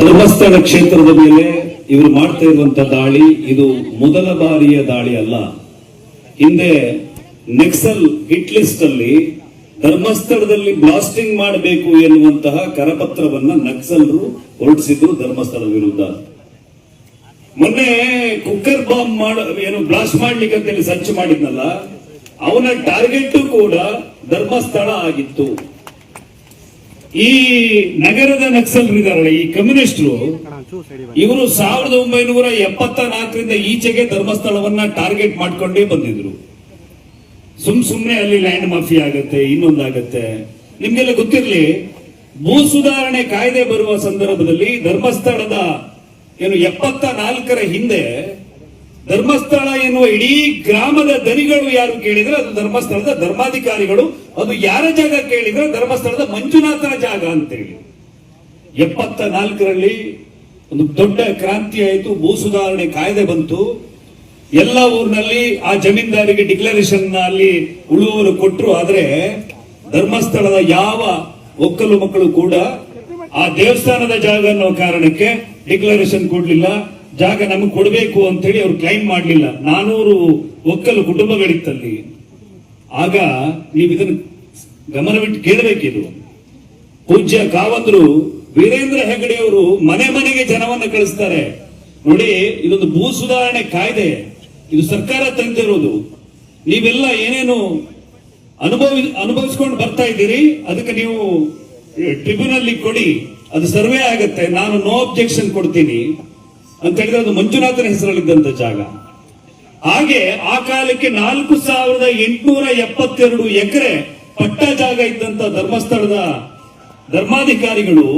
ಧರ್ಮಸ್ಥಳ ಕ್ಷೇತ್ರದ ಮೇಲೆ ಇವರು ಮಾಡ್ತಾ ಇರುವಂತ ದಾಳಿ ಇದು ಮೊದಲ ಬಾರಿಯ ದಾಳಿ ಅಲ್ಲ. ಹಿಂದೆ ನೆಕ್ಸಲ್ ಹಿಟ್ ಲಿಸ್ಟ್ ಅಲ್ಲಿ ಧರ್ಮಸ್ಥಳದಲ್ಲಿ ಬ್ಲಾಸ್ಟಿಂಗ್ ಮಾಡಬೇಕು ಎನ್ನುವಂತಹ ಕರಪತ್ರವನ್ನ ನಕ್ಸಲರು ಹೊರಡಿಸಿದ್ರು ಧರ್ಮಸ್ಥಳ ವಿರುದ್ಧ. ಮೊನ್ನೆ ಕುಕ್ಕರ್ ಬಾಂಬ್ ಮಾಡ, ಏನು ಬ್ಲಾಸ್ಟ್ ಮಾಡ್ಲಿಕ್ಕೆ ಅಂತೇಳಿ ಸರ್ಚ್ ಮಾಡಿದ್ನಲ್ಲ, ಅವನ ಟಾರ್ಗೆಟ್ ಕೂಡ ಧರ್ಮಸ್ಥಳ ಆಗಿತ್ತು. ಈ ನಗರದ ನಕ್ಸಲ್ ಇದಾರಲ್ಲ ಈ ಕಮ್ಯುನಿಸ್ಟ್ರು, ಇವರು ಸಾವಿರದ ಒಂಬೈನೂರ ಎಪ್ಪತ್ತ ನಾಲ್ಕರಿಂದ ಈಚೆಗೆ ಧರ್ಮಸ್ಥಳವನ್ನ ಟಾರ್ಗೆಟ್ ಮಾಡ್ಕೊಂಡೇ ಬಂದಿದ್ರು. ಸುಮ್ ಸುಮ್ನೆ ಅಲ್ಲಿ ಲ್ಯಾಂಡ್ ಮಾಫಿ ಆಗತ್ತೆ, ಇನ್ನೊಂದಾಗತ್ತೆ. ನಿಮ್ಗೆಲ್ಲ ಗೊತ್ತಿರಲಿ, ಭೂ ಸುಧಾರಣೆ ಕಾಯ್ದೆ ಬರುವ ಸಂದರ್ಭದಲ್ಲಿ ಧರ್ಮಸ್ಥಳದ ಏನು ಎಪ್ಪತ್ತ ನಾಲ್ಕರ ಹಿಂದೆ ಧರ್ಮಸ್ಥಳ ಎನ್ನುವ ಇಡೀ ಗ್ರಾಮದ ದನಿಗಳು ಯಾರು ಕೇಳಿದ್ರೆ ಅದು ಧರ್ಮಸ್ಥಳದ ಧರ್ಮಾಧಿಕಾರಿಗಳು. ಅದು ಯಾರ ಜಾಗ ಕೇಳಿದ್ರೆ ಧರ್ಮಸ್ಥಳದ ಮಂಜುನಾಥನ ಜಾಗ ಅಂತೇಳಿ. ಎಪ್ಪತ್ತ ನಾಲ್ಕರಲ್ಲಿ ಒಂದು ದೊಡ್ಡ ಕ್ರಾಂತಿ ಆಯಿತು ಭೂ ಸುಧಾರಣೆ ಕಾಯ್ದೆ ಬಂತು. ಎಲ್ಲ ಊರಿನಲ್ಲಿ ಆ ಜಮೀನ್ದಾರಿಗೆ ಡಿಕ್ಲರೇಷನ್ ಅಲ್ಲಿ ಉಳುವರು ಕೊಟ್ಟರು ಆದ್ರೆ ಧರ್ಮಸ್ಥಳದ ಯಾವ ಒಕ್ಕಲು ಮಕ್ಕಳು ಕೂಡ ಆ ದೇವಸ್ಥಾನದ ಜಾಗ ಅನ್ನೋ ಕಾರಣಕ್ಕೆ ಡಿಕ್ಲರೇಷನ್ ಕೊಡ್ಲಿಲ್ಲ. ಜಾಗ ನಮಗೆ ಕೊಡಬೇಕು ಅಂತ ಹೇಳಿ ಅವ್ರು ಕ್ಲೈಮ್ ಮಾಡಲಿಲ್ಲ. ನಾನೂರು ಒಕ್ಕಲು ಕುಟುಂಬಗಳಿತ್ತಲ್ಲಿ. ಆಗ ನೀವು ಇದನ್ನು ಗಮನವಿಟ್ಟು ಕೇಳಬೇಕಿದು. ಪೂಜ್ಯ ಕಾವಂದ್ರು ವೀರೇಂದ್ರ ಹೆಗಡೆ ಅವರು ಮನೆ ಮನೆಗೆ ಜನವನ್ನ ಕಳಿಸ್ತಾರೆ. ನೋಡಿ, ಇದೊಂದು ಭೂ ಸುಧಾರಣೆ ಕಾಯ್ದೆ. ಇದು ಸರ್ಕಾರ ತಂದಿರೋದು. ನೀವೆಲ್ಲ ಏನೇನು ಅನುಭವಿ, ಅನುಭವಿಸ್ಕೊಂಡು ಬರ್ತಾ ಇದ್ದೀರಿ, ಅದಕ್ಕೆ ನೀವು ಟ್ರಿಬ್ಯುನಲ್ ಕೊಡಿ. ಅದು ಸರ್ವೆ ಆಗತ್ತೆ. ನಾನು ನೋ ಅಬ್ಜೆಕ್ಷನ್ ಕೊಡ್ತೀನಿ. ಅಂತ ಹೇಳಿದ್ರೆ ಅದು ಮಂಜುನಾಥನ ಹೆಸರಲ್ಲಿದ್ದಂತ ಜಾಗ. ಹಾಗೆ ಆ ಕಾಲಕ್ಕೆ ನಾಲ್ಕು ಸಾವಿರದ ಎಂಟುನೂರ ಎಪ್ಪತ್ತೆರಡು ಎಕರೆ ಪಟ್ಟ ಜಾಗ ಇದ್ದಂತ ಧರ್ಮಸ್ಥಳದ ಧರ್ಮಾಧಿಕಾರಿಗಳು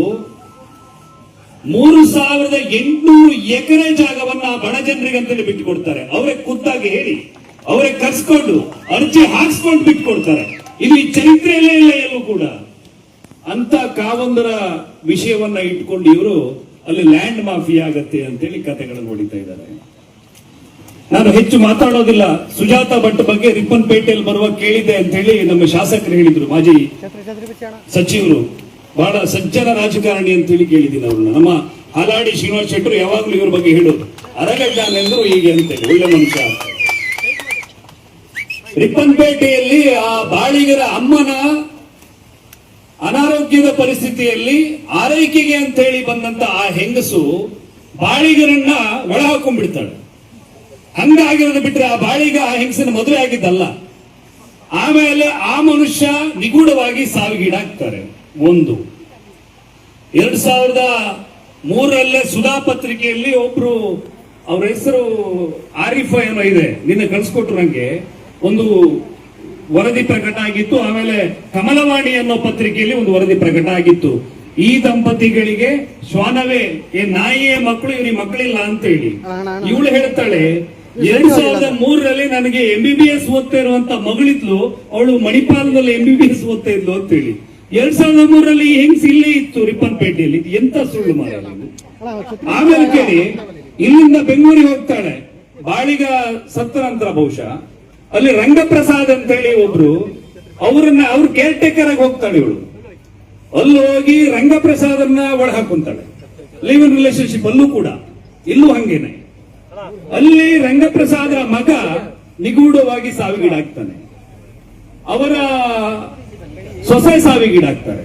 ಮೂರು ಸಾವಿರದ ಎಂಟುನೂರು ಎಕರೆ ಜಾಗವನ್ನ ಬಡ ಜನರಿಗೆ ಅಂತೇಳಿ ಬಿಟ್ಟುಕೊಡ್ತಾರೆ. ಅವರೇ ಖುದ್ದಾಗಿ ಹೇಳಿ, ಅವರೇ ಕರ್ಸ್ಕೊಂಡು, ಅರ್ಜಿ ಹಾಕ್ಸ್ಕೊಂಡು ಬಿಟ್ಕೊಡ್ತಾರೆ ಇದು ಈ ಚರಿತ್ರೆಯಲ್ಲೇ ಇಲ್ಲ ಎಲ್ಲೂ ಕೂಡ. ಅಂತ ಕಾವಂದರ ವಿಷಯವನ್ನ ಇಟ್ಕೊಂಡು ಇವರು ಅಲ್ಲಿ ಲ್ಯಾಂಡ್ ಮಾಫಿಯಾ ಆಗತ್ತೆ ಅಂತೇಳಿ ಕತೆಗಳನ್ನು ಹೊಡಿತಾ ಇದ್ದಾರೆ. ನಾನು ಹೆಚ್ಚು ಮಾತಾಡೋದಿಲ್ಲ. ಸುಜಾತ ಭಟ್ ಬಗ್ಗೆ ರಿಪ್ಪನ್ ಪೇಟೆಯಲ್ಲಿ ಬರುವ ಕೇಳಿದೆ ಅಂತ ಹೇಳಿ ನಮ್ಮ ಶಾಸಕರು ಹೇಳಿದ್ರು. ಮಾಜಿ ಸಚಿವರು. ಬಹಳ ಸಜ್ಜನ ರಾಜಕಾರಣಿ ಅಂತ ಹೇಳಿ ಕೇಳಿದ್ದೀನಿ ಅವ್ರನ್ನ. ನಮ್ಮ ಹಾಲಾಡಿ ಶ್ರೀನಿವಾಸ್ ಶೆಟ್ಟರು ಯಾವಾಗ್ಲೂ ಇವ್ರ ಬಗ್ಗೆ ಹೇಳೋದು. ಅರಗಡ್ಡನೆಂದ್ರು ಹೀಗೆ ಅಂತ ಒಳ್ಳೆ ಮನುಷ್ಯ. ರಿಪ್ಪನ್ಪೇಟೆಯಲ್ಲಿ ಆ ಬಾಳಿಗರ ಅಮ್ಮನ ಅನಾರೋಗ್ಯದ ಪರಿಸ್ಥಿತಿಯಲ್ಲಿ ಆರೈಕೆಗೆ ಅಂತ ಹೇಳಿ ಬಂದಂತ ಆ ಹೆಂಗಸು ಬಾಳಿಗರನ್ನ ಒಳ ಹಾಕೊಂಡ್ಬಿಡ್ತಾಳೆ. ಹಂಗಾಗಿರೋದು ಬಿಟ್ರೆ ಆ ಬಾಳಿಗ ಆ ಹೆಂಗಸನ ಮದುವೆ ಆಗಿದ್ದಲ್ಲ. ಆಮೇಲೆ ಆ ಮನುಷ್ಯ ನಿಗೂಢವಾಗಿ ಸಾವಿಗೀಡಾಗ್ತಾರೆ. ಒಂದು. ಎರಡ್ ಸಾವಿರದ ಮೂರರಲ್ಲೇ ಸುಧಾ ಪತ್ರಿಕೆಯಲ್ಲಿ ಒಬ್ರು ಅವ್ರ ಹೆಸರು ಆರಿಫ ಏನೋ ಇದೆ. ನಿನ್ನೆ ಕಳ್ಸಿಕೊಟ್ರು ನಂಗೆ. ಒಂದು ವರದಿ ಪ್ರಕಟ ಆಗಿತ್ತು. ಆಮೇಲೆ ಕಮಲವಾಣಿ ಅನ್ನೋ ಪತ್ರಿಕೆಯಲ್ಲಿ ಒಂದು ವರದಿ ಪ್ರಕಟ ಆಗಿತ್ತು. ಈ ದಂಪತಿಗಳಿಗೆ ಶ್ವಾನವೇ ಏ ನಾಯಿಯೇ ಮಕ್ಕಳು ಇವ್ರಿಗೆ ಮಕ್ಕಳಿಲ್ಲ ಅಂತ ಹೇಳಿ. ಇವಳು ಹೇಳ್ತಾಳೆ ಎರಡ್ ಸಾವಿರದ ಮೂರರಲ್ಲಿ ನನಗೆ ಎಂ ಬಿ ಬಿ ಎಸ್ ಓದ್ತಾ ಇರುವಂತ ಮಗಳಿದ್ಲು. ಅವಳು ಮಣಿಪಾಲದಲ್ಲಿ ಎಂ ಬಿ ಬಿ ಎಸ್ ಓದ್ತಾ ಇದ್ಲು ಅಂತ ಹೇಳಿ. ಎರಡ್ ಸಾವಿರದ ಮೂರರಲ್ಲಿ ಹೆಂಗ್ಸ್ ಇಲ್ಲೇ ಇತ್ತು ರಿಪ್ಪನ್ಪೇಟೆಯಲ್ಲಿ. ಎಂತ ಸುಳ್ಳು ಮಾರ ಆಮೇಲೆ ಕೇಳಿ ಇಲ್ಲಿಂದ ಬೆಂಗಳೂರಿಗೆ ಹೋಗ್ತಾಳೆ. ಬಾಳಿಗ ಸತ್ತ ನಂತರ ಬಹುಶಃ. ಅಲ್ಲಿ ರಂಗಪ್ರಸಾದ್ ಅಂತ ಹೇಳಿ ಒಬ್ರು, ಅವರನ್ನ ಅವ್ರು ಕೇರ್ ಟೇಕರ್ ಆಗಿ ಹೋಗ್ತಾಳೆ ಇವಳು. ಅಲ್ಲಿ ಹೋಗಿ ರಂಗಪ್ರಸಾದನ್ನ ಒಳ ಹಾಕೊಂತಾಳೆ ಲಿವ್ ಇನ್ ರಿಲೇಶನ್ಶಿಪ್ ಅಲ್ಲೂ ಕೂಡ. ಇಲ್ಲೂ ಹಂಗೇನೆ. ಅಲ್ಲಿ ರಂಗಪ್ರಸಾದರ ಮಗ ನಿಗೂಢವಾಗಿ ಸಾವಿಗೀಡಾಗ್ತಾನೆ. ಅವರ ಸೊಸೆ ಸಾವಿಗೀಡಾಗ್ತಾರೆ.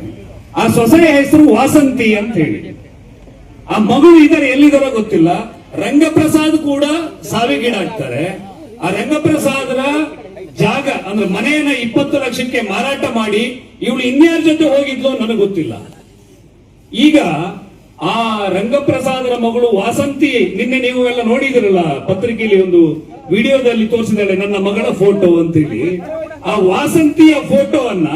ಆ ಸೊಸೆಯ ಹೆಸರು ವಾಸಂತಿ ಅಂತ ಹೇಳಿ ಆ ಮಗು ಇದರ, ಎಲ್ಲಿದಾರೋ ಗೊತ್ತಿಲ್ಲ. ರಂಗಪ್ರಸಾದ್ ಕೂಡ ಸಾವಿಗೀಡಾಗ್ತಾರೆ. ಆ ರಂಗಪ್ರಸಾದರ ಜಾಗ, ಅಂದ್ರೆ ಮನೆಯನ್ನ ಇಪ್ಪತ್ತು ಲಕ್ಷಕ್ಕೆ ಮಾರಾಟ ಮಾಡಿ ಇವಳು ಇನ್ಯಾರ ಜೊತೆ ಹೋಗಿದ್ಲು ನನಗೆ ಗೊತ್ತಿಲ್ಲ. ಈಗ ಆ ರಂಗಪ್ರಸಾದರ ಮಗಳು ವಾಸಂತಿ, ನಿನ್ನೆ ನೀವು ಎಲ್ಲ ನೋಡಿದಿರಲ್ಲ, ಪತ್ರಿಕೆಯಲ್ಲಿ ಒಂದು ವಿಡಿಯೋದಲ್ಲಿ ತೋರಿಸಿದಾಳೆ ನನ್ನ ಮಗಳ ಫೋಟೋ ಅಂತೇಳಿ. ಆ ವಾಸಂತಿಯ ಫೋಟೋವನ್ನ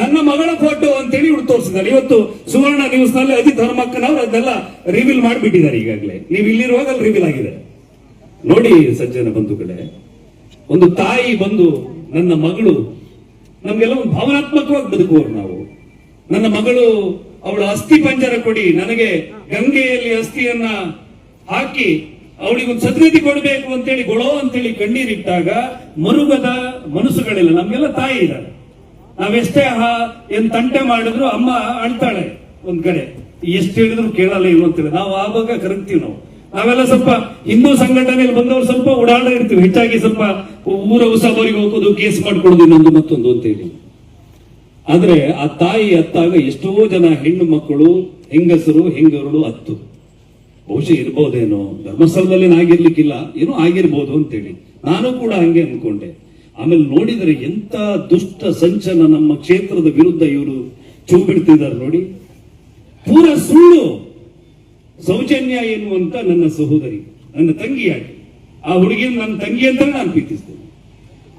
ನನ್ನ ಮಗಳ ಫೋಟೋ ಅಂತೇಳಿ ಇವಳು ತೋರಿಸಿದ್ದಾರೆ ಇವತ್ತು ಸುವರ್ಣ ನ್ಯೂಸ್ನಲ್ಲಿ ಅಜಿತ್ ಹನುಮಕ್ಕನವರು ಅದೆಲ್ಲ ರಿವೀಲ್ ಮಾಡಿಬಿಟ್ಟಿದ್ದಾರೆ ಈಗಾಗಲೇ. ನೀವು ಇಲ್ಲಿರುವಾಗ ರಿವೀಲ್ ಆಗಿದೆ. ನೋಡಿ ಸಜ್ಜನ ಬಂಧುಗಳೇ, ಒಂದು ತಾಯಿ ಬಂದು ನನ್ನ ಮಗಳು, ನಮ್ಗೆಲ್ಲ ಒಂದು ಭಾವನಾತ್ಮಕವಾಗಿ ಬದುಕುವವರು ನಾವು. ನನ್ನ ಮಗಳು ಅವಳು ಅಸ್ಥಿ ಪಂಜರ ಕೊಡಿ, ನನಗೆ ಗಂಗೆಯಲ್ಲಿ ಅಸ್ಥಿಯನ್ನ ಹಾಕಿ ಅವಳಿಗೆ ಒಂದು ಸದ್ಗತಿ ಕೊಡಬೇಕು ಅಂತೇಳಿ, ಗೊಳೋ ಅಂತೇಳಿ ಕಣ್ಣೀರಿಟ್ಟಾಗ ಮರುಗದ ಮನಸ್ಸುಗಳಿಲ್ಲ. ನಮ್ಗೆಲ್ಲ ತಾಯಿ ಇದ್ದಾರೆ. ನಾವೆಷ್ಟೇ ಹ- ಏನ್ ತಂಟೆ ಮಾಡಿದ್ರು ಅಮ್ಮ ಅಳ್ತಾಳೆ ಒಂದ್ ಕಡೆ. ಎಷ್ಟು ಹೇಳಿದ್ರು ಕೇಳಲ್ಲ ಇವಂತೇಳಿ ನಾವು ಆವಾಗ ಕರಗ್ತೀವಿ ನಾವು. ನಾವೆಲ್ಲ ಸ್ವಲ್ಪ ಹಿಂದೂ ಸಂಘಟನೆಯಲ್ಲಿ ಬಂದವರು ಸ್ವಲ್ಪ ಉಡಾಡ ಇರ್ತೀವಿ. ಹೆಚ್ಚಾಗಿ ಸ್ವಲ್ಪ ಊರ ಉಸಾಬರಿಗೆ ಹೋಗೋದು, ಕೇಸ್ ಮಾಡ್ಕೊಡೋದು ಇನ್ನೊಂದು ಮತ್ತೊಂದು ಅಂತ ಹೇಳಿ ಆದ್ರೆ ಆ ತಾಯಿ ಅತ್ತಾಗ ಎಷ್ಟೋ ಜನ ಹೆಣ್ಣು ಮಕ್ಕಳು, ಹೆಂಗಸರು, ಹೆಂಗರುಳು ಅತ್ತು ಬಹುಶಃ ಇರ್ಬೋದೇನೋ. ಧರ್ಮಸ್ಥಳದಲ್ಲಿ ಆಗಿರ್ಲಿಕ್ಕಿಲ್ಲ ಏನೋ ಆಗಿರ್ಬೋದು ಅಂತೇಳಿ. ನಾನು ಕೂಡ ಹಂಗೆ ಅನ್ಕೊಂಡೆ. ಆಮೇಲೆ ನೋಡಿದರೆ ಎಂತ ದುಷ್ಟ ಸಂಚನ ನಮ್ಮ ಕ್ಷೇತ್ರದ ವಿರುದ್ಧ ಇವರು ಚೂಬಿಡ್ತಿದ್ದಾರೆ ನೋಡಿ. ಪೂರ ಸುಳ್ಳು. ಸೌಜನ್ಯ ಎನ್ನುವಂತ ನನ್ನ ಸಹೋದರಿ, ನನ್ನ ತಂಗಿಯಾಗಿ. ಆ ಹುಡುಗಿನ ನನ್ನ ತಂಗಿ ಅಂತ ನಾನು ಪ್ರೀತಿಸ್ತೇನೆ.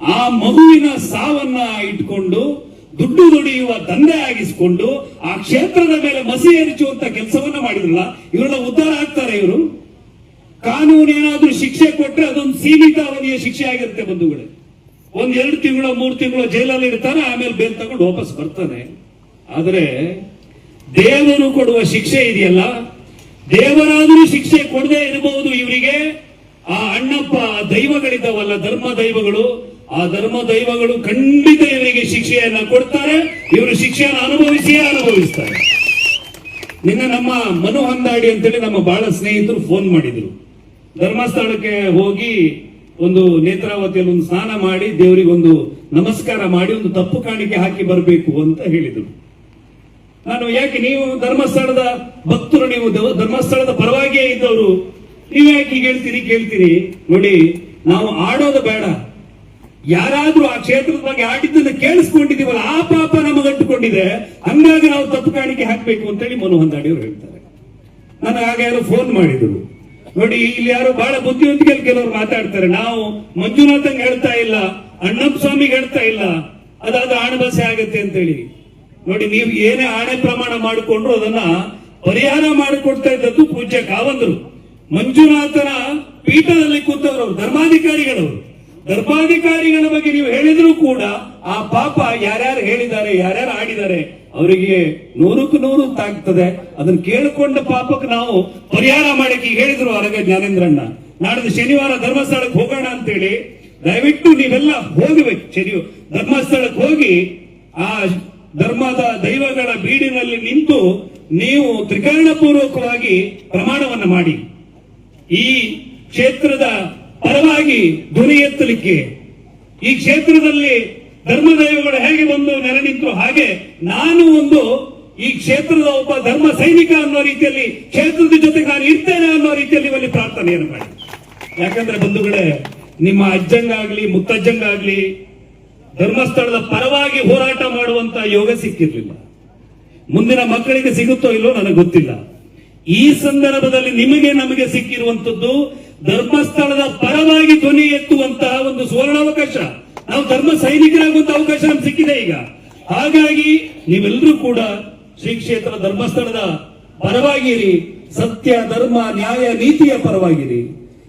ಆ ಮಗುವಿನ ಸಾವನ್ನ ಇಟ್ಕೊಂಡು, ದುಡ್ಡು ದುಡಿಯುವ ದಂಧೆ ಆಗಿಸಿಕೊಂಡು, ಆ ಕ್ಷೇತ್ರದ ಮೇಲೆ ಮಸಿ ಎರಚುವಂತ ಕೆಲಸವನ್ನ ಮಾಡಿದ್ರಲ್ಲ, ಇವರೆಲ್ಲ ಉದ್ಧಾರ ಆಗ್ತಾರೆ ಇವರು. ಕಾನೂನು ಏನಾದ್ರೂ ಶಿಕ್ಷೆ ಕೊಟ್ಟರೆ ಅದೊಂದು ಸೀಮಿತ ಅವಧಿಯ ಶಿಕ್ಷೆ ಆಗಿರುತ್ತೆ ಬಂಧುಗಳೇ. ಒಂದ್ ಎರಡು ತಿಂಗಳು, ಮೂರು ತಿಂಗಳು ಜೈಲಲ್ಲಿ ಇರ್ತಾನೆ ಆಮೇಲೆ ಬೇಲ್ ತಗೊಂಡು ವಾಪಸ್ ಬರ್ತಾನೆ ಆದರೆ, ದೇವರು ಕೊಡುವ ಶಿಕ್ಷೆ ಇದೆಯಲ್ಲ? ದೇವರಾದ್ರೂ ಶಿಕ್ಷೆ ಕೊಡದೆ ಇರಬಹುದು ಇವರಿಗೆ. ಆ ಅಣ್ಣಪ್ಪ ದೈವಗಳಿದ್ದಾವಲ್ಲ, ಧರ್ಮ ದೈವಗಳು, ಆ ಧರ್ಮ ದೈವಗಳು ಖಂಡಿತ ಇವರಿಗೆ ಶಿಕ್ಷೆಯನ್ನ ಕೊಡ್ತಾರೆ. ಇವರು ಶಿಕ್ಷೆಯನ್ನು ಅನುಭವಿಸಿಯೇ ಅನುಭವಿಸ್ತಾರೆ. ನಿನ್ನೆ ನಮ್ಮ ಮನು ಹಂದಾಡಿ ಅಂತೇಳಿ ನಮ್ಮ ಬಹಳ ಸ್ನೇಹಿತರು ಫೋನ್ ಮಾಡಿದ್ರು. ಧರ್ಮಸ್ಥಳಕ್ಕೆ ಹೋಗಿ ಒಂದು ನೇತ್ರಾವತಿಯಲ್ಲಿ ಒಂದು ಸ್ನಾನ ಮಾಡಿ ದೇವರಿಗೆ ಒಂದು ನಮಸ್ಕಾರ ಮಾಡಿ ಒಂದು ತಪ್ಪು ಕಾಣಿಕೆ ಹಾಕಿ ಬರಬೇಕು ಅಂತ ಹೇಳಿದ್ರು. ನಾನು ಯಾಕೆ ನೀವು ಧರ್ಮಸ್ಥಳದ ಭಕ್ತರು, ನೀವು ಧರ್ಮಸ್ಥಳದ ಪರವಾಗಿಯೇ ಇದ್ದವರು? ನೀವು ಯಾಕೆ ಹೇಳ್ತೀರಿ, ಕೇಳ್ತೀರಿ? ನೋಡಿ, ನಾವು ಆಡೋದು ಬೇಡ. ಯಾರಾದ್ರೂ ಆ ಕ್ಷೇತ್ರದ ಬಗ್ಗೆ ಆಡಿದ್ದನ್ನು ಕೇಳಿಸ್ಕೊಂಡಿದೀವಲ್ಲ ಆ ಪಾಪ ನಮಗಂಟುಕೊಂಡಿದೆ ಹಂಗಾಗಿ ನಾವು ತಪ್ಪು ಕಾಣಿಕೆ ಹಾಕ್ಬೇಕು ಅಂತೇಳಿ ಮನು ಹಂದಾಡಿ ಅವರು ಹೇಳ್ತಾರೆ. ನನಗೆ ಆಗ ಯಾರೋ ಫೋನ್ ಮಾಡಿದ್ರು. ನೋಡಿ, ಇಲ್ಲಿ ಯಾರು ಬಹಳ ಬುದ್ಧಿವಂತಿಕೆ ಕೆಲವರು ಮಾತಾಡ್ತಾರೆ. ನಾವು ಮಂಜುನಾಥನ್ ಹೇಳ್ತಾ ಇಲ್ಲ ಅಣ್ಣಪ್ಪ ಸ್ವಾಮಿಗೆ ಹೇಳ್ತಾ ಇಲ್ಲ. ಅದಾದ ಆಣಬಸೆ ಆಗತ್ತೆ ಅಂತೇಳಿ. ನೋಡಿ, ನೀವು ಏನೇ ಆಣೆ ಪ್ರಮಾಣ ಮಾಡಿಕೊಂಡ್ರು ಅದನ್ನ ಪರಿಹಾರ ಮಾಡಿಕೊಡ್ತಾ ಇದ್ದದ್ದು ಪೂಜ್ಯ ಕಾವಂದರು. ಮಂಜುನಾಥನ ಪೀಠದಲ್ಲಿ ಕೂತವರು ಧರ್ಮಾಧಿಕಾರಿಗಳವರು. ಧರ್ಮಾಧಿಕಾರಿಗಳ ಬಗ್ಗೆ ನೀವು ಹೇಳಿದ್ರು ಕೂಡ ಆ ಪಾಪ ಯಾರ್ಯಾರು ಹೇಳಿದ್ದಾರೆ, ಯಾರ್ಯಾರು ಆಡಿದ್ದಾರೆ, ಅವರಿಗೆ ನೂರಕ್ಕೂ ನೂರು ತಾಗ್ತದೆ. ಅದನ್ನ ಕೇಳಿಕೊಂಡ ಪಾಪಕ್ಕೆ ನಾವು ಪರಿಹಾರ ಮಾಡಕ್ಕೆ ಹೇಳಿದ್ರು ಅರಗ ಜ್ಞಾನೇಂದ್ರಣ್ಣ. ನಾಡಿದ್ದು ಶನಿವಾರ ಧರ್ಮಸ್ಥಳಕ್ಕೆ ಹೋಗೋಣ ಅಂತೇಳಿ, ದಯವಿಟ್ಟು ನೀವೆಲ್ಲ ಹೋಗಬೇಕು ಶನಿ ಧರ್ಮಸ್ಥಳಕ್ಕೆ ಹೋಗಿ ಆ ಧರ್ಮದ ದೈವಗಳ ಬೀಡಿನಲ್ಲಿ ನಿಂತು ನೀವು ತ್ರಿಕರಣಪೂರ್ವಕವಾಗಿ ಪ್ರಮಾಣವನ್ನ ಮಾಡಿ. ಈ ಕ್ಷೇತ್ರದ ಪರವಾಗಿ ಧ್ವನಿ ಎತ್ತಲಿಕ್ಕೆ. ಈ ಕ್ಷೇತ್ರದಲ್ಲಿ ಧರ್ಮದೈವಗಳು ಹೇಗೆ ಬಂದು ನೆಲೆ ನಿಂತು ಹಾಗೆ ನಾನು ಒಂದು ಈ ಕ್ಷೇತ್ರದ ಒಬ್ಬ ಧರ್ಮ ಸೈನಿಕ ಅನ್ನೋ ರೀತಿಯಲ್ಲಿ ಕ್ಷೇತ್ರದ ಜೊತೆಗೆ ನಾನು ಇರ್ತೇನೆ ಅನ್ನೋ ರೀತಿಯಲ್ಲಿ ಇವಲ್ಲಿ ಪ್ರಾರ್ಥನೆಯನ್ನು ಮಾಡಿ. ಯಾಕಂದ್ರೆ ಬಂಧುಗಳೇ, ನಿಮ್ಮ ಅಜ್ಜಂಗಾಗ್ಲಿ, ಮುತ್ತಜ್ಜಂಗಾಗ್ಲಿ ಧರ್ಮಸ್ಥಳದ ಪರವಾಗಿ ಹೋರಾಟ ಮಾಡುವಂತ ಯೋಗ ಸಿಕ್ಕಿರ್ಲಿಲ್ಲ. ಮುಂದಿನ ಮಕ್ಕಳಿಗೆ ಸಿಗುತ್ತೋ ಇಲ್ಲೋ ನನಗೆ ಗೊತ್ತಿಲ್ಲ. ಈ ಸಂದರ್ಭದಲ್ಲಿ ನಿಮಗೆ ನಮಗೆ ಸಿಕ್ಕಿರುವಂತದ್ದು ಧರ್ಮಸ್ಥಳದ ಪರವಾಗಿ ಧ್ವನಿ ಎತ್ತುವಂತಹ ಒಂದು ಸುವರ್ಣಾವಕಾಶ. ನಾವು ಧರ್ಮ ಸೈನಿಕರಾಗುವಂತ ಅವಕಾಶ ನಮ್ಗೆ ಸಿಕ್ಕಿದೆ ಈಗ. ಹಾಗಾಗಿ ನೀವೆಲ್ಲರೂ ಕೂಡ ಶ್ರೀ ಕ್ಷೇತ್ರ ಧರ್ಮಸ್ಥಳದ ಪರವಾಗಿರಿ. ಸತ್ಯ, ಧರ್ಮ, ನ್ಯಾಯ, ನೀತಿಯ ಪರವಾಗಿರಿ.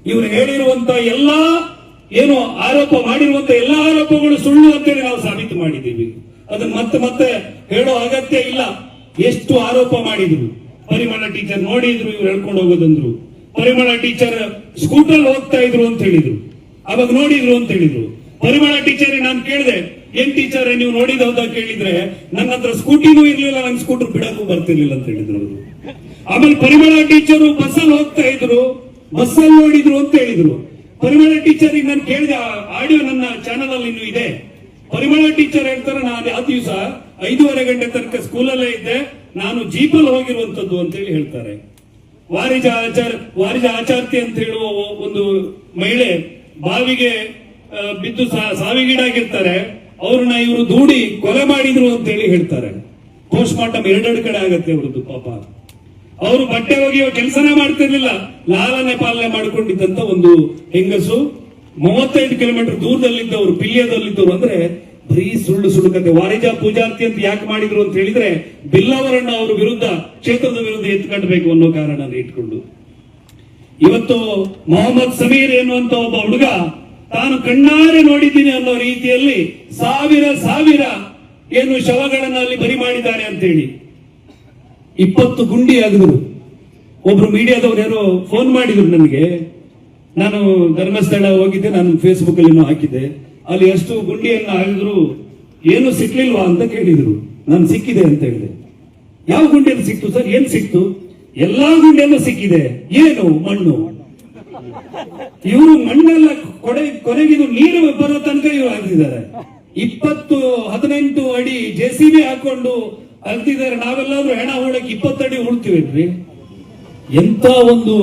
ಇವರು ಹೇಳಿರುವಂತ ಎಲ್ಲಾ ಏನು ಆರೋಪ ಮಾಡಿರುವಂತ ಎಲ್ಲ ಆರೋಪಗಳು ಸುಳ್ಳು ಅಂತೇಳಿ ನಾವು ಸಾಬೀತು ಮಾಡಿದ್ದೀವಿ. ಅದನ್ನ ಮತ್ತೆ ಮತ್ತೆ ಹೇಳೋ ಅಗತ್ಯ ಇಲ್ಲ. ಎಷ್ಟು ಆರೋಪ ಮಾಡಿದ್ರು. ಪರಿಮಳ ಟೀಚರ್ ನೋಡಿದ್ರು, ಇವ್ರು ಹೇಳ್ಕೊಂಡು ಹೋಗೋದಂದ್ರು. ಪರಿಮಳ ಟೀಚರ್ ಸ್ಕೂಟರ್ ಹೋಗ್ತಾ ಇದ್ರು ಅಂತ ಹೇಳಿದ್ರು. ಅವಾಗ ನೋಡಿದ್ರು ಅಂತ ಹೇಳಿದ್ರು. ಪರಿಮಳ ಟೀಚರ್ ನಾನು ಕೇಳಿದೆ, ಏನ್ ಟೀಚರ್ ನೀವು ನೋಡಿದ ಅಂತ ಕೇಳಿದ್ರೆ ನನ್ನ ಹತ್ರ ಸ್ಕೂಟಿನೂ ಇರ್ಲಿಲ್ಲ ನನ್ ಸ್ಕೂಟರ್ ಬಿಡಕ್ಕೂ ಬರ್ತಿರ್ಲಿಲ್ಲ ಅಂತ ಹೇಳಿದ್ರು ಅವರು. ಆಮೇಲೆ ಪರಿಮಳ ಟೀಚರು ಬಸ್ಸಲ್ಲಿ ಹೋಗ್ತಾ ಇದ್ರು. ಬಸ್ಸಲ್ಲಿ ನೋಡಿದ್ರು ಅಂತ ಹೇಳಿದ್ರು. ಪರಿಮಳ ಟೀಚರ್ ನಾನು ಕೇಳಿದ ಆಡಿಯೋ ನನ್ನ ಚಾನಲ್ ಅಲ್ಲಿ ಇನ್ನೂ ಇದೆ. ಪರಿಮಳ ಟೀಚರ್ ಹೇಳ್ತಾರೆ, ನಾನು ಆ ದಿವಸ ಐದೂವರೆ ಗಂಟೆ ತನಕ ಸ್ಕೂಲಲ್ಲೇ ಇದ್ದೆ. ನಾನು ಜೀಪಲ್ಲಿ ಹೋಗಿರುವಂತದ್ದು ಅಂತ ಹೇಳಿ ಹೇಳ್ತಾರೆ. ವಾರಿಜ ಆಚಾರ, ವಾರಿಜ ಆಚಾರ್ತಿ ಅಂತ ಹೇಳುವ ಒಂದು ಮಹಿಳೆ ಬಾವಿಗೆ ಬಿದ್ದು ಸಾವಿಗೀಡಾಗಿರ್ತಾರೆ. ಅವ್ರನ್ನ ಇವರು ದೂಡಿ ಕೊಲೆ ಮಾಡಿದ್ರು ಅಂತ ಹೇಳಿ ಹೇಳ್ತಾರೆ. ಪೋಸ್ಟ್ ಮಾರ್ಟಮ್ ಎರಡೆರಡು ಕಡೆ ಆಗತ್ತೆ ಅವ್ರದ್ದು ಪಾಪ. ಅವರು ಬಟ್ಟೆ ಒಗೆಯೋ ಕೆಲಸನೇ ಮಾಡ್ತಿರ್ಲಿಲ್ಲ. ಲಾಲನೆ ಪಾಲನೆ ಮಾಡಿಕೊಂಡಿದ್ದಂತ ಒಂದು ಹೆಂಗಸು, ಮೂವತ್ತೈದು ಕಿಲೋಮೀಟರ್ ದೂರದಲ್ಲಿದ್ದವರು ಪಿಲ್ಯದಲ್ಲಿದ್ದವರು ಅಂದ್ರೆ ಬರೀ ಸುಳ್ಳು ಸುಳ್ಳು ಕತೆ ವಾರಿಜಾ ಪೂಜಾರ್ತಿ ಅಂತ ಯಾಕೆ ಮಾಡಿದ್ರು ಅಂತ ಹೇಳಿದ್ರೆ ಬಿಲ್ಲವರನ್ನ ಅವ್ರ ವಿರುದ್ಧ, ಕ್ಷೇತ್ರದ ವಿರುದ್ಧ ಎತ್ಕಟ್ಟಬೇಕು ಅನ್ನೋ ಕಾರಣ ಇಟ್ಕೊಂಡು. ಇವತ್ತು ಮೊಹಮ್ಮದ್ ಸಮೀರ್ ಎನ್ನುವಂತ ಒಬ್ಬ ಹುಡುಗ ತಾನು ಕಣ್ಣಾರೆ ನೋಡಿದ್ದೀನಿ ಅನ್ನೋ ರೀತಿಯಲ್ಲಿ ಸಾವಿರ ಸಾವಿರ ಏನು ಶವಗಳನ್ನ ಅಲ್ಲಿ ಬರಿ ಮಾಡಿದ್ದಾರೆ ಅಂತೇಳಿ. ಇಪ್ಪತ್ತು ಗುಂಡಿ ಆಗಿದ್ರು ಒಬ್ರು ಮೀಡಿಯಾದವ್ರು ಯಾರೋ ಫೋನ್ ಮಾಡಿದ್ರು ನನಗೆ. ನಾನು ಧರ್ಮಸ್ಥಳ ಹೋಗಿದ್ದೆ, ನಾನು ಫೇಸ್ಬುಕ್ ಅಲ್ಲಿ ಹಾಕಿದ್ದೆ. ಅಲ್ಲಿ ಎಷ್ಟು ಗುಂಡಿಯನ್ನು ಆಗಿದ್ರು ಏನು ಸಿಕ್ಲಿಲ್ವಾ ಅಂತ ಕೇಳಿದ್ರು. ನಾನು ಸಿಕ್ಕಿದೆ ಅಂತ ಹೇಳಿದೆ. ಯಾವ ಗುಂಡಿಯಲ್ಲಿ ಸಿಕ್ತು ಸರ್? ಏನ್ ಸಿಕ್ತು? ಎಲ್ಲಾ ಗುಂಡಿಯನ್ನು ಸಿಕ್ಕಿದೆ. ಏನು? ಮಣ್ಣು. ಇವರು ಮಣ್ಣೆಲ್ಲ ಕೊಡೆ, ಕೊನೆಗಿದು ನೀರು ಬರೋ ತನಕ ಇವರು ಆಗಿದ್ದಾರೆ ಇಪ್ಪತ್ತು ಹದಿನೆಂಟು ಅಡಿ ಜೆ ಸಿ ಬಿ ಹಾಕೊಂಡು ಅಗ್ದಿದ್ದಾರೆ ನಾವೆಲ್ಲಾದ್ರೂ ಹೆಣ ಹೋಳಕ್ಕೆ ಇಪ್ಪತ್ತಡಿ ಉಳ್ತೀವೇನ್ರಿ ಎಂತ ಒಂದು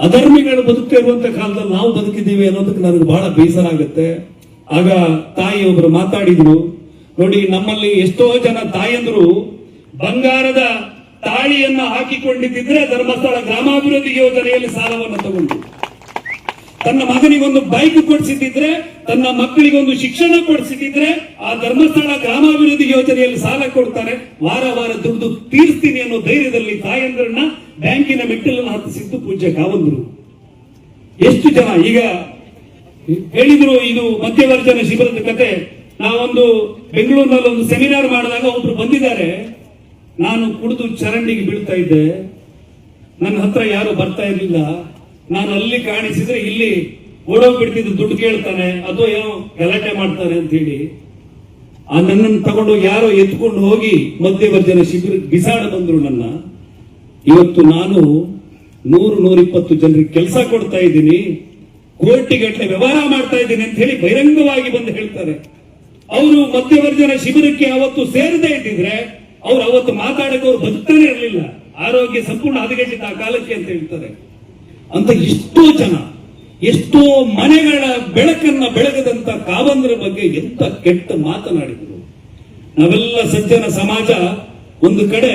ಅಧರ್ಮಿಗಳು ಬದುಕ್ತಾ ಕಾಲದಲ್ಲಿ ನಾವು ಬದುಕಿದ್ದೀವಿ ಅನ್ನೋದಕ್ಕೆ ನನಗೆ ಬಹಳ ಬೇಸರ ಆಗುತ್ತೆ ಆಗ ತಾಯಿ ಒಬ್ರು ಮಾತಾಡಿದ್ರು, ನೋಡಿ ನಮ್ಮಲ್ಲಿ ಎಷ್ಟೋ ಜನ ತಾಯಂದ್ರು ಬಂಗಾರದ ತಾಳಿಯನ್ನ ಹಾಕಿಕೊಂಡಿದ್ದಿದ್ರೆ ಧರ್ಮಸ್ಥಳ ಗ್ರಾಮಾಭಿವೃದ್ಧಿ ಯೋಜನೆಯಲ್ಲಿ ಸಾಲವನ್ನು ತಗೊಂಡು ತನ್ನ ಮಗನಿಗೊಂದು ಬೈಕ್ ಕೊಡಿಸಿದ್ರೆ ತನ್ನ ಮಕ್ಕಳಿಗೊಂದು ಶಿಕ್ಷಣ ಕೊಡಿಸಿದ್ರೆ ಆ ಧರ್ಮಸ್ಥಳ ಗ್ರಾಮಾಭಿವೃದ್ಧಿ ಯೋಜನೆಯಲ್ಲಿ ಸಾಲ ಕೊಡ್ತಾರೆ. ವಾರ ವಾರ ದುಡ್ಡು ತೀರಿಸ್ತೀನಿ ಅನ್ನೋ ಧೈರ್ಯದಲ್ಲಿ ತಾಯಂದ್ರನ್ನ ಬ್ಯಾಂಕಿನ ಮೆಟ್ಟಲನ್ನು ಹತ್ತಿಸಿದ್ದು ಪೂಜ್ಯ ಕಾವಂದ್ರು. ಎಷ್ಟು ಜನ? ಈಗ ಹೇಳಿದ್ರು ಇದು ಮಧ್ಯವರ್ಜನ ಶಿಬಿರದ ಕತೆ. ನಾವೊಂದು ಬೆಂಗಳೂರಿನಲ್ಲಿ ಒಂದು ಸೆಮಿನಾರ್ ಮಾಡಿದಾಗ ಒಬ್ರು ಬಂದಿದ್ದಾರೆ. ನಾನು ಕುಡಿದು ಚರಂಡಿಗೆ ಬೀಳ್ತಾ ಇದ್ದೆ. ನನ್ನ ಹತ್ರ ಯಾರು ಬರ್ತಾ ಇರ್ಲಿಲ್ಲ. ನಾನು ಅಲ್ಲಿ ಕಾಣಿಸಿದ್ರೆ ಇಲ್ಲಿ ಓಡೋಗ್ಬಿಡ್ತಿದ್ದು ದುಡ್ಡು ಕೇಳ್ತಾನೆ, ಅಥವಾ ಏನೋ ಗಲಾಟೆ ಮಾಡ್ತಾನೆ ಅಂತ ಹೇಳಿ. ಆ ನನ್ನನ್ನು ತಗೊಂಡು ಯಾರೋ ಎತ್ಕೊಂಡು ಹೋಗಿ ಮಧ್ಯವರ್ಜನ ಶಿಬಿರ, ಬಿಸಾಡ ಬಂದ್ರು ನನ್ನ. ಇವತ್ತು ನಾನು ನೂರು, ನೂರಿಪ್ಪತ್ತು ಜನರಿಗೆ ಕೆಲಸ ಕೊಡ್ತಾ ಇದ್ದೀನಿ. ಕೋಟಿಗಟ್ಟಲೆ ವ್ಯವಹಾರ ಮಾಡ್ತಾ ಇದ್ದೀನಿ ಅಂತ ಹೇಳಿ ಬಹಿರಂಗವಾಗಿ ಬಂದು ಹೇಳ್ತಾರೆ. ಅವರು ಮಧ್ಯವರ್ಜನ ಶಿಬಿರಕ್ಕೆ ಅವತ್ತು ಸೇರದೇ ಇದ್ದಿದ್ರೆ ಅವ್ರು ಅವತ್ತು ಮಾತಾಡಕ್ಕೆ ಅವ್ರು ಬದುಕ್ತಾನೆ ಇರಲಿಲ್ಲ. ಆರೋಗ್ಯ ಸಂಪೂರ್ಣ ಹದಗೆಟ್ಟಿದ್ದ ಆ ಕಾಲಕ್ಕೆ ಅಂತ ಹೇಳ್ತಾರೆ. ಅಂತ ಎಷ್ಟೋ ಜನ, ಎಷ್ಟೋ ಮನೆಗಳ ಬೆಳಕನ್ನ ಬೆಳಗದಂತ ಕಾವಂದ್ರ ಬಗ್ಗೆ ಎಂತ ಕೆಟ್ಟ ಮಾತನಾಡಿದ್ರು. ನಾವೆಲ್ಲ ಸಜ್ಜನ ಸಮಾಜ, ಒಂದು ಕಡೆ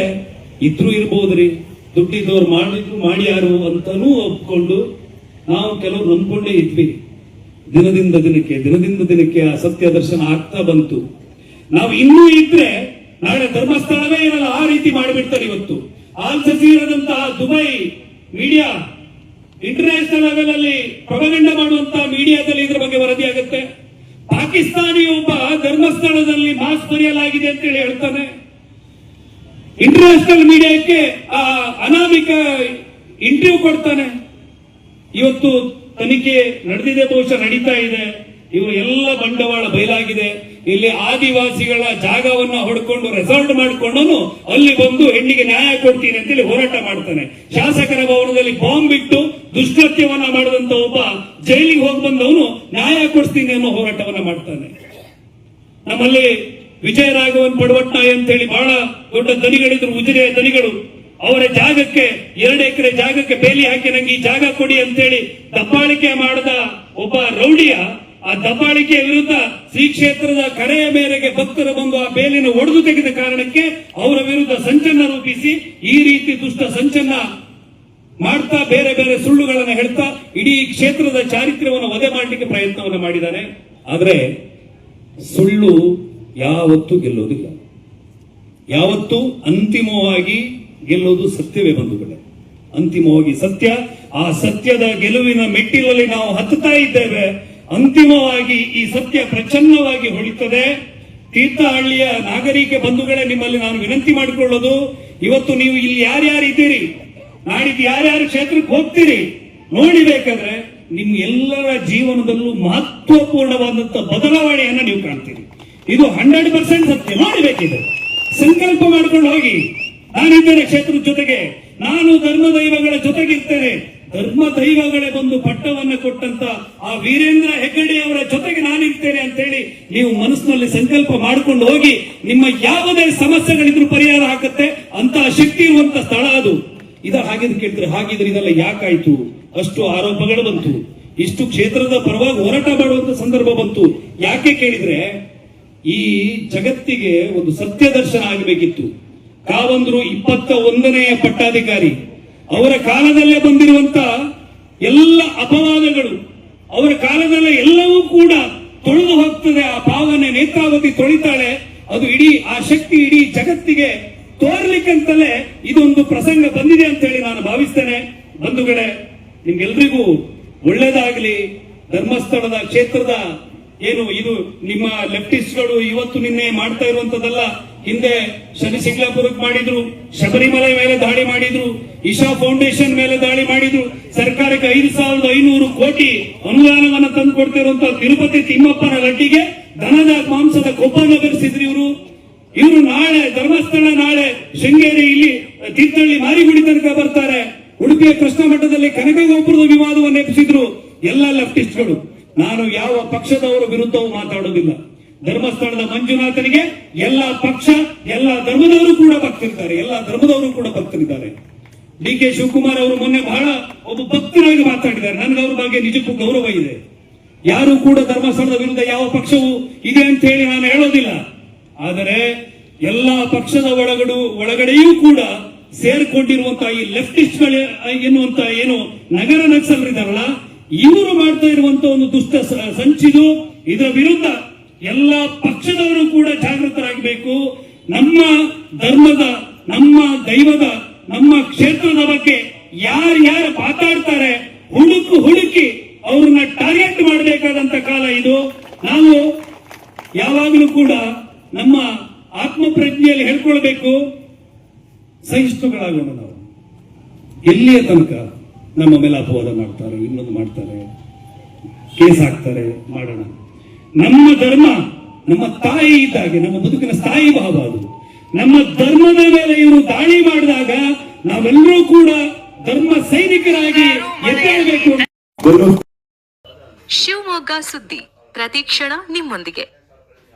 ಇದ್ರು ಇರ್ಬೋದ್ರಿ, ದುಡ್ಡಿದ್ದವ್ರು ಮಾಡಿದ್ರು ಮಾಡ್ಯಾರು ಅಂತಾನೂ ಒಪ್ಕೊಂಡು ನಾವು ಕೆಲವರು ನಂಬ್ಕೊಂಡೇ ಇದ್ವಿ. ದಿನದಿಂದ ದಿನಕ್ಕೆ ದಿನದಿಂದ ದಿನಕ್ಕೆ ಆ ಸತ್ಯ ದರ್ಶನ ಆಗ್ತಾ ಬಂತು. ನಾವು ಇನ್ನೂ ಇದ್ರೆ ನಾಳೆ ಧರ್ಮಸ್ಥಳವೇ ಇರಲ್ಲ, ಆ ರೀತಿ ಮಾಡಿಬಿಡ್ತಾರೆ ಇವತ್ತು. ಆಲ್ ಜಜೀರದಂತಹ ದುಬೈ ಮೀಡಿಯಾ ಇಂಟರ್ನ್ಯಾಷನಲ್ ಲೆವೆಲ್ ಅಲ್ಲಿ ಪ್ರಭಗಂಡ ಮಾಡುವಂತಹ ಮೀಡಿಯಾದಲ್ಲಿ ಇದ್ರ ಬಗ್ಗೆ ವರದಿ ಆಗುತ್ತೆ. ಪಾಕಿಸ್ತಾನಿ ಒಬ್ಬ ಧರ್ಮಸ್ಥಳದಲ್ಲಿ ಮಾಸ್ಕ್ ಬರೆಯಲಾಗಿದೆ ಅಂತೇಳಿ ಹೇಳ್ತಾನೆ. ಇಂಟರ್ನ್ಯಾಷನಲ್ ಮೀಡಿಯಾಕ್ಕೆ ಆ ಅನಾಮಿಕ ಇಂಟರ್ವ್ಯೂ ಕೊಡ್ತಾನೆ. ಇವತ್ತು ತನಿಖೆ ನಡೆದಿದೆ, ಬಹುಶಃ ನಡೀತಾ ಇದೆ. ಇವರು ಎಲ್ಲ ಬಂಡವಾಳ ಬಯಲಾಗಿದೆ. ಇಲ್ಲಿ ಆದಿವಾಸಿಗಳ ಜಾಗವನ್ನ ಹೊಡ್ಕೊಂಡು ರೆಸಾರ್ಟ್ ಮಾಡಿಕೊಂಡು ಅಲ್ಲಿ ಬಂದು ಹೆಣ್ಣಿಗೆ ನ್ಯಾಯ ಕೊಡ್ತೀನಿ ಅಂತೇಳಿ ಹೋರಾಟ ಮಾಡ್ತಾನೆ. ಶಾಸಕರ ಭವನದಲ್ಲಿ ಬಾಂಬ್ ಬಿಟ್ಟು ದುಷ್ಕೃತ್ಯವನ್ನ ಮಾಡಿದಂತ ಒಬ್ಬ ಜೈಲಿಗೆ ಹೋಗಿ ಬಂದವನು ನ್ಯಾಯ ಕೊಡಿಸ್ತೀನಿ ಅನ್ನೋ ಹೋರಾಟವನ್ನ ಮಾಡ್ತಾನೆ. ನಮ್ಮಲ್ಲಿ ವಿಜಯ ರಾಘವನ್ ಪಡವಟ್ನಾಯ್ ಅಂತ ಹೇಳಿ ಬಹಳ ದೊಡ್ಡ ದನಿಗಳಿದ್ರು, ಉಜಿರೆಯ ದನಿಗಳು. ಅವರ ಜಾಗಕ್ಕೆ, ಎರಡು ಎಕರೆ ಜಾಗಕ್ಕೆ ಬೇಲಿ ಹಾಕಿ ನಂಗೆ ಈ ಜಾಗ ಕೊಡಿ ಅಂತೇಳಿ ದಬ್ಬಾಳಿಕೆ ಮಾಡಿದ ಒಬ್ಬ ರೌಡಿಯ, ಆ ದಬ್ಬಾಳಿಕೆಯ ವಿರುದ್ಧ ಶ್ರೀ ಕ್ಷೇತ್ರದ ಕರೆಯ ಮೇರೆಗೆ ಭಕ್ತರು ಬಂದು ಆ ಬೇಲಿನ ಒಡೆದು ತೆಗೆದ ಕಾರಣಕ್ಕೆ ಅವರ ವಿರುದ್ಧ ಸಂಚನ್ನ ರೂಪಿಸಿ ಈ ರೀತಿ ದುಷ್ಟ ಸಂಚನ್ನ ಮಾಡ್ತಾ ಬೇರೆ ಬೇರೆ ಸುಳ್ಳುಗಳನ್ನು ಹೇಳ್ತಾ ಇಡೀ ಕ್ಷೇತ್ರದ ಚಾರಿತ್ರ್ಯವನ್ನು ವಧೆ ಮಾಡಲಿಕ್ಕೆ ಪ್ರಯತ್ನವನ್ನು ಮಾಡಿದ್ದಾನೆ ಆದರೆ ಸುಳ್ಳು ಯಾವತ್ತೂ ಗೆಲ್ಲೋದಿಲ್ಲ. ಯಾವತ್ತೂ ಅಂತಿಮವಾಗಿ ಗೆಲ್ಲೋದು ಸತ್ಯವೇ ಬಂಧುಗಳೇ ಅಂತಿಮವಾಗಿ ಸತ್ಯ, ಆ ಸತ್ಯದ ಗೆಲುವಿನ ಮೆಟ್ಟಿಲಲ್ಲಿ ನಾವು ಹತ್ತುತ್ತಾ ಇದ್ದೇವೆ. ಅಂತಿಮವಾಗಿ ಈ ಸತ್ಯ ಪ್ರಚನ್ನವಾಗಿ ಹೊಳಿತದೆ. ತೀರ್ಥಹಳ್ಳಿಯ ನಾಗರಿಕ ಬಂಧುಗಳೇ ನಿಮ್ಮಲ್ಲಿ ನಾನು ವಿನಂತಿ ಮಾಡಿಕೊಳ್ಳೋದು, ಇವತ್ತು ನೀವು ಇಲ್ಲಿ ಯಾರ್ಯಾರು ಇದ್ದೀರಿ ನಾಡಿದ್ದು ಯಾರ್ಯಾರು ಕ್ಷೇತ್ರಕ್ಕೆ ಹೋಗ್ತೀರಿ, ನೋಡಿ ಬೇಕಾದ್ರೆ ಎಲ್ಲರ ಜೀವನದಲ್ಲೂ ಮಹತ್ವಪೂರ್ಣವಾದಂತ ಬದಲಾವಣೆಯನ್ನ ನೀವು ಕಾಣ್ತೀರಿ. ಇದು ಹಂಡ್ರೆಡ್ ಪರ್ಸೆಂಟ್ ಸತ್ಯ ಮಾಡಬೇಕಿದೆ ಸಂಕಲ್ಪ ಮಾಡ್ಕೊಂಡು ಹೋಗಿ. ನಾನಿದ್ದೇನೆ ಕ್ಷೇತ್ರದ ಜೊತೆಗೆ. ನಾನು ಧರ್ಮ ದೈವಗಳ ಜೊತೆಗಿರ್ತೇನೆ ಧರ್ಮ ದೈವಗಳೇ ಬಂದು ಪಟ್ಟವನ್ನ ಕೊಟ್ಟಂತ ಆ ವೀರೇಂದ್ರ ಹೆಗ್ಗಡೆ ಅವರ ಜೊತೆಗೆ ನಾನಿರ್ತೇನೆ ಅಂತೇಳಿ ನೀವು ಮನಸ್ಸಿನಲ್ಲಿ ಸಂಕಲ್ಪ ಮಾಡ್ಕೊಂಡು ಹೋಗಿ, ನಿಮ್ಮ ಯಾವುದೇ ಸಮಸ್ಯೆಗಳಿದ್ರು ಪರಿಹಾರ ಹಾಕುತ್ತೆ. ಅಂತ ಶಕ್ತಿ ಇರುವಂತ ಸ್ಥಳ ಅದು. ಇದ ಹಾಗಿದ್ ಕೇಳ್ತಾರೆ, ಹಾಗಿದ್ರೆ ಇದೆಲ್ಲ ಯಾಕಾಯ್ತು? ಅಷ್ಟು ಆರೋಪಗಳು ಬಂತು. ಇಷ್ಟು ಕ್ಷೇತ್ರದ ಪರವಾಗಿ ಹೋರಾಟ ಮಾಡುವಂತ ಸಂದರ್ಭ ಬಂತು. ಯಾಕೆ ಕೇಳಿದ್ರೆ, ಈ ಜಗತ್ತಿಗೆ ಒಂದು ಸತ್ಯ ದರ್ಶನ ಆಗಬೇಕಿತ್ತು. ಕಾವಂದ್ರು ಇಪ್ಪತ್ತ ಒಂದನೆಯ ಪಟ್ಟಾಧಿಕಾರಿ. ಅವರ ಕಾಲದಲ್ಲೇ ಬಂದಿರುವಂತ ಎಲ್ಲ ಅಪವಾದಗಳು, ಅವರ ಕಾಲದಲ್ಲೇ ಎಲ್ಲವೂ ಕೂಡ ತೊಳೆದು ಹೋಗ್ತದೆ. ಆ ಭಾವನೆ ನೇತ್ರಾವತಿ ತೊಳಿತಾಳೆ. ಅದು ಇಡೀ ಆ ಶಕ್ತಿ ಇಡೀ ಜಗತ್ತಿಗೆ ತೋರ್ಲಿಕ್ಕಂತಲೇ ಪ್ರಸಂಗ ಬಂದಿದೆ ಅಂತ ಹೇಳಿ ನಾನು ಭಾವಿಸ್ತೇನೆ. ಬಂಧುಗಳೇ ನಿಮ್ಗೆಲ್ರಿಗೂ ಒಳ್ಳೇದಾಗ್ಲಿ. ಧರ್ಮಸ್ಥಳದ ಕ್ಷೇತ್ರದ ಏನು ಇದು ನಿಮ್ಮ ಲೆಫ್ಟಿಸ್ಟ್ಗಳು ಇವತ್ತು ನಿನ್ನೆ ಮಾಡ್ತಾ ಇರುವಂತದಲ್ಲ ಹಿಂದೆ ಶನಿ ಸಿಂಗ್ಲಾಪುರಕ್ಕೆ ಮಾಡಿದ್ರು, ಶಬರಿಮಲೆ ಮೇಲೆ ದಾಳಿ ಮಾಡಿದ್ರು, ಇಶಾ ಫೌಂಡೇಶನ್ ಮೇಲೆ ದಾಳಿ ಮಾಡಿದ್ರು, ಸರ್ಕಾರಕ್ಕೆ ಐದು ಸಾವಿರದ ಐನೂರು ಕೋಟಿ ಅನುದಾನವನ್ನು ತಂದು ಕೊಡ್ತಿರುವಂತ ತಿರುಪತಿ ತಿಮ್ಮಪ್ಪನ ಲಟ್ಟಿಗೆ ದನದ ಮಾಂಸದ ಕೊಬ್ಬನ್ನು ಬೆರೆಸಿದ್ರು ಇವರು. ಇವರು ನಾಳೆ ಧರ್ಮಸ್ಥಳ, ನಾಳೆ ಶೃಂಗೇರಿ, ಇಲ್ಲಿ ತೀರ್ಥಹಳ್ಳಿ ಮಾರಿಗುಡಿ ತನಕ ಬರ್ತಾರೆ. ಉಡುಪಿಯ ಕೃಷ್ಣ ಮಠದಲ್ಲಿ ಕನಕಗೋಪುರದ ವಿವಾದವನ್ನು ಎಪ್ಪಿಸಿದ್ರು ಎಲ್ಲ ಲೆಫ್ಟಿಸ್ಟ್ಗಳು ನಾನು ಯಾವ ಪಕ್ಷದವರ ವಿರುದ್ಧವೂ ಮಾತಾಡೋದಿಲ್ಲ. ಧರ್ಮಸ್ಥಳದ ಮಂಜುನಾಥನಿಗೆ ಎಲ್ಲ ಪಕ್ಷ, ಎಲ್ಲ ಧರ್ಮದವರು ಕೂಡ ಭಕ್ತರಿದ್ದಾರೆ. ಎಲ್ಲ ಧರ್ಮದವರು ಕೂಡ ಭಕ್ತರಿದ್ದಾರೆ. ಡಿ ಕೆ ಶಿವಕುಮಾರ್ ಅವರು ಮೊನ್ನೆ ಬಹಳ ಒಬ್ಬ ಭಕ್ತರಾಗಿ ಮಾತಾಡಿದ್ದಾರೆ. ನನಗೆ ಅವ್ರ ಬಗ್ಗೆ ನಿಜಕ್ಕೂ ಗೌರವ ಇದೆ. ಯಾರು ಕೂಡ ಧರ್ಮಸ್ಥಳದ ವಿರುದ್ಧ ಯಾವ ಪಕ್ಷವೂ ಇದೆ ಅಂತ ಹೇಳಿ ನಾನು ಹೇಳೋದಿಲ್ಲ. ಆದರೆ ಎಲ್ಲ ಪಕ್ಷದ ಒಳಗಡು, ಒಳಗಡೆಯೂ ಕೂಡ ಸೇರ್ಕೊಂಡಿರುವಂತಹ ಈ ಲೆಫ್ಟಿಸ್ಟ್ಗಳ ಎನ್ನುವಂತ ಏನು ನಗರ ನಕ್ಸಲರಿದಾರಲ್ಲ ಇವರು ಮಾಡ್ತಾ ಇರುವಂತ ಒಂದು ದುಷ್ಟ ಸಂಚಿದು. ಇದರ ವಿರುದ್ಧ ಎಲ್ಲ ಪಕ್ಷದವರು ಕೂಡ ಜಾಗೃತರಾಗಬೇಕು. ನಮ್ಮ ಧರ್ಮದ, ನಮ್ಮ ದೈವದ, ನಮ್ಮ ಕ್ಷೇತ್ರದ ಬಗ್ಗೆ ಯಾರ್ಯಾರು ಮಾತಾಡ್ತಾರೆ, ಹುಡುಕು ಹುಡುಕಿ ಅವ್ರನ್ನ ಟಾರ್ಗೆಟ್ ಮಾಡಬೇಕಾದಂತ ಕಾಲ ಇದು. ನಾವು ಯಾವಾಗಲೂ ಕೂಡ ನಮ್ಮ ಆತ್ಮ ಪ್ರಜ್ಞೆಯಲ್ಲಿ ಹೇಳ್ಕೊಳ್ಬೇಕು, ಸಹಿಷ್ಣುಗಳಾಗೋಣ ನಾವು. ಎಲ್ಲಿಯ ತನಕ ನಮ್ಮ ಮೇಲೆ ಅಪವಾದ ಮಾಡ್ತಾರೆ, ಇನ್ನೊಂದು ಮಾಡ್ತಾರೆ, ಕೇಸ್ ಹಾಕ್ತಾರೆ, ಮಾಡೋಣ. ನಮ್ಮ ಧರ್ಮ, ನಮ್ಮ ತಾಯಿ ಇದ್ದಾಗೆ, ನಮ್ಮ ಬದುಕಿನ ಸ್ಥಾಯಿ ಭಾವ ಅದು. ನಮ್ಮ ಧರ್ಮದ ಮೇಲೆ ಇವರು ದಾಳಿ ಮಾಡಿದಾಗ ನಾವೆಲ್ಲರೂ ಕೂಡ ಧರ್ಮ ಸೈನಿಕರಾಗಿ ಎದ್ದೇಳಬೇಕು ಶಿವಮೊಗ್ಗ ಸುದ್ದಿ. ಪ್ರತಿಕ್ಷಣ ನಿಮ್ಮೊಂದಿಗೆ.